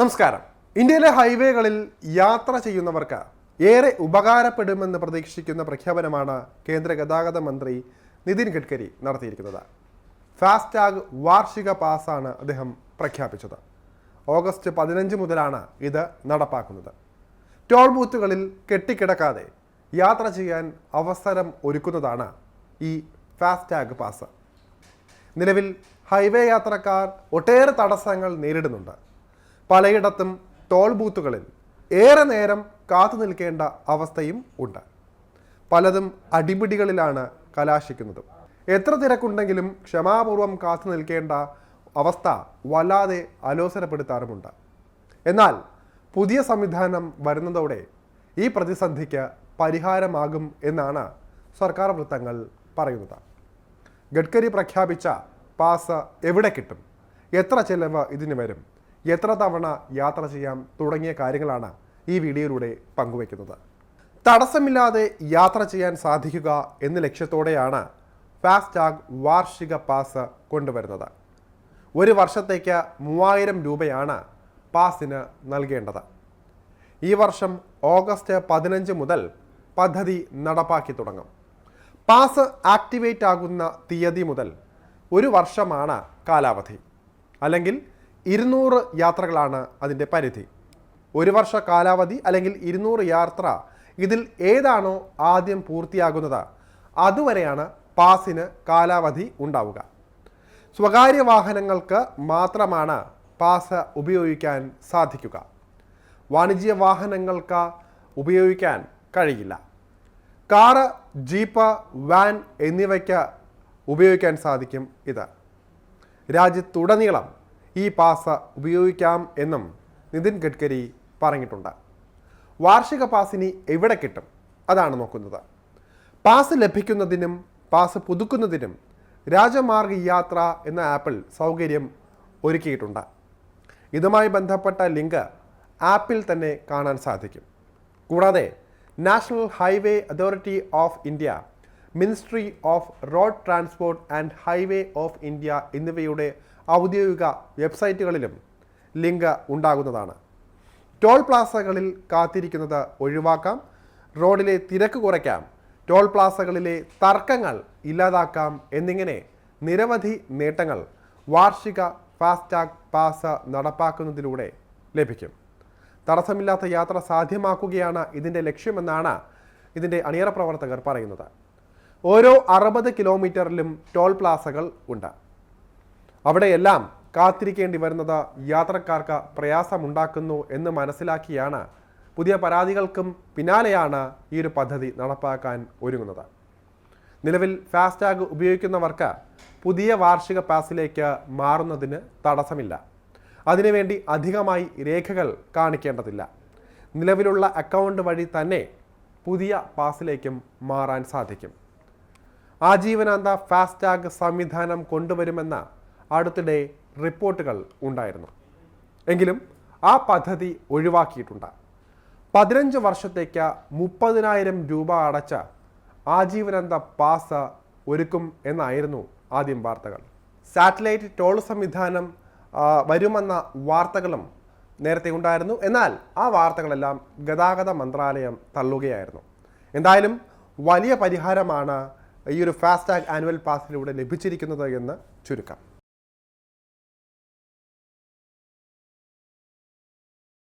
നമസ്കാരം. ഇന്ത്യയിലെ ഹൈവേകളിൽ യാത്ര ചെയ്യുന്നവർക്ക് ഏറെ ഉപകാരപ്പെടുമെന്ന് പ്രതീക്ഷിക്കുന്ന പ്രഖ്യാപനമാണ് കേന്ദ്ര ഗതാഗത മന്ത്രി നിതിൻ ഗഡ്കരി നടത്തിയിരിക്കുന്നത്. ഫാസ്ടാഗ് വാർഷിക പാസാണ് അദ്ദേഹം പ്രഖ്യാപിച്ചത്. ഓഗസ്റ്റ് പതിനഞ്ച് മുതലാണ് ഇത് നടപ്പാക്കുന്നത്. ടോൾ ബൂത്തുകളിൽ കെട്ടിക്കിടക്കാതെ യാത്ര ചെയ്യാൻ അവസരം ഒരുക്കുന്നതാണ് ഈ ഫാസ്ടാഗ് പാസ്. നിലവിൽ ഹൈവേ യാത്രക്കാർ ഒട്ടേറെ തടസ്സങ്ങൾ നേരിടുന്നുണ്ട്. പലയിടത്തും ടോൾ ബൂത്തുകളിൽ ഏറെ നേരം കാത്തു നിൽക്കേണ്ട അവസ്ഥയും ഉണ്ട്. പലതും അടിപിടികളിലാണ് കലാശിക്കുന്നത്. എത്ര തിരക്കുണ്ടെങ്കിലും ക്ഷമാപൂർവം കാത്തു നിൽക്കേണ്ട അവസ്ഥ വല്ലാതെ അലോസരപ്പെടുത്താറുമുണ്ട്. എന്നാൽ പുതിയ സംവിധാനം വരുന്നതോടെ ഈ പ്രതിസന്ധിക്ക് പരിഹാരമാകും എന്നാണ് സർക്കാർ വൃത്തങ്ങൾ പറയുന്നത്. ഗഡ്കരി പ്രഖ്യാപിച്ച പാസ് എവിടെ കിട്ടും? എത്ര ചെലവ് ഇതിന് വരും? എത്ര തവണ യാത്ര ചെയ്യാം തുടങ്ങിയ കാര്യങ്ങളാണ് ഈ വീഡിയോയിലൂടെ പങ്കുവയ്ക്കുന്നത്. തടസ്സമില്ലാതെ യാത്ര ചെയ്യാൻ സാധിക്കുക എന്ന ലക്ഷ്യത്തോടെയാണ് ഫാസ്ടാഗ് വാർഷിക പാസ് കൊണ്ടുവരുന്നത്. ഒരു വർഷത്തേക്ക് മൂവായിരം രൂപയാണ് പാസിന് നൽകേണ്ടത്. ഈ വർഷം ഓഗസ്റ്റ് പതിനഞ്ച് മുതൽ പദ്ധതി നടപ്പാക്കി തുടങ്ങും. പാസ് ആക്ടിവേറ്റ് ആകുന്ന തീയതി മുതൽ ഒരു വർഷമാണ് കാലാവധി. അല്ലെങ്കിൽ ഇരുന്നൂറ് യാത്രകളാണ് അതിന്റെ പരിധി. ഒരു വർഷ കാലാവധി അല്ലെങ്കിൽ ഇരുന്നൂറ് യാത്ര ഇതിൽ ഏതാണോ ആദ്യം പൂർത്തിയാകുന്നത്. അതുവരെയാണ് പാസിന് കാലാവധി ഉണ്ടാവുക. സ്വകാര്യ വാഹനങ്ങൾക്ക് മാത്രമാണ് പാസ് ഉപയോഗിക്കാൻ സാധിക്കുക. വാണിജ്യ വാഹനങ്ങൾക്ക് ഉപയോഗിക്കാൻ കഴിയില്ല. കാറ് ജീപ്പ് വാൻ എന്നിവയ്ക്ക് ഉപയോഗിക്കാൻ സാധിക്കും ഇത്. രാജ്യത്തുടനീളം ഈ പാസ് ഉപയോഗിക്കാം എന്നും നിതിൻ ഗഡ്കരി പറഞ്ഞിട്ടുണ്ട്. വാർഷിക പാസിനി എവിടെ കിട്ടും? അതാണ് നോക്കുന്നത്. പാസ് ലഭിക്കുന്നതിനും പാസ് പുതുക്കുന്നതിനും രാജമാർഗ യാത്ര എന്ന ആപ്പിൽ സൗകര്യം ഒരുക്കിയിട്ടുണ്ട്. ഇതുമായി ബന്ധപ്പെട്ട ലിങ്ക് ആപ്പിൽ തന്നെ കാണാൻ സാധിക്കും. കൂടാതെ national highway authority of India ministry of road transport and highway of India എന്നിവയുടെ ഔദ്യോഗിക വെബ്സൈറ്റുകളിലും ലിങ്ക് ഉണ്ടാകുന്നതാണ്. ടോൾ പ്ലാസകളിൽ കാത്തിരിക്കുന്നത് ഒഴിവാക്കാം. റോഡിലെ തിരക്ക് കുറയ്ക്കാം. ടോൾ പ്ലാസകളിലെ തർക്കങ്ങൾ ഇല്ലാതാക്കാം എന്നിങ്ങനെ നിരവധി നേട്ടങ്ങൾ വാർഷിക ഫാസ്ടാഗ് പാസ് നടപ്പാക്കുന്നതിലൂടെ ലഭിക്കും. തടസ്സമില്ലാത്ത യാത്ര സാധ്യമാക്കുകയാണ് ഇതിന്റെ ലക്ഷ്യമെന്നാണ് ഇതിന്റെ അണിയറ പ്രവർത്തകർ പറയുന്നത്. ഓരോ അറുപത് കിലോമീറ്ററിലും ടോൾ പ്ലാസകൾ ഉണ്ട്. അവിടെയെല്ലാം കാത്തിരിക്കേണ്ടി വരുന്നത് യാത്രക്കാർക്ക് പ്രയാസമുണ്ടാക്കുന്നു എന്ന് മനസ്സിലാക്കിയാണ് പുതിയ പരാതികൾക്കും പിന്നാലെയാണ് ഈ ഒരു പദ്ധതി നടപ്പാക്കാൻ ഒരുങ്ങുന്നത്. നിലവിൽ ഫാസ്ടാഗ് ഉപയോഗിക്കുന്നവർക്ക് പുതിയ വാർഷിക പാസിലേക്ക് മാറുന്നതിന് തടസ്സമില്ല. അതിനുവേണ്ടി അധികമായി രേഖകൾ കാണിക്കേണ്ടതില്ല. നിലവിലുള്ള അക്കൗണ്ട് വഴി തന്നെ പുതിയ പാസിലേക്കും മാറാൻ സാധിക്കും. ആജീവനാന്ത ഫാസ്ടാഗ് സംവിധാനം കൊണ്ടുവരുമെന്ന അടുത്തിടെ റിപ്പോർട്ടുകൾ ഉണ്ടായിരുന്നു. എങ്കിലും ആ പദ്ധതി ഒഴിവാക്കിയിട്ടുണ്ട്. പതിനഞ്ച് വർഷത്തേക്ക് മുപ്പതിനായിരം രൂപ അടച്ച ആജീവനന്ത പാസ് ഒരുക്കും എന്നായിരുന്നു ആദ്യം വാർത്തകൾ. സാറ്റലൈറ്റ് ടോൾ സംവിധാനം വരുമെന്ന വാർത്തകളും നേരത്തെ ഉണ്ടായിരുന്നു. എന്നാൽ ആ വാർത്തകളെല്ലാം ഗതാഗത മന്ത്രാലയം തള്ളുകയായിരുന്നു. എന്തായാലും വലിയ പരിഹാരമാണ് ഈ ഒരു ഫാസ്ടാഗ് ആനുവൽ പാസിലൂടെ ലഭിച്ചിരിക്കുന്നത് എന്ന് ചുരുക്കം.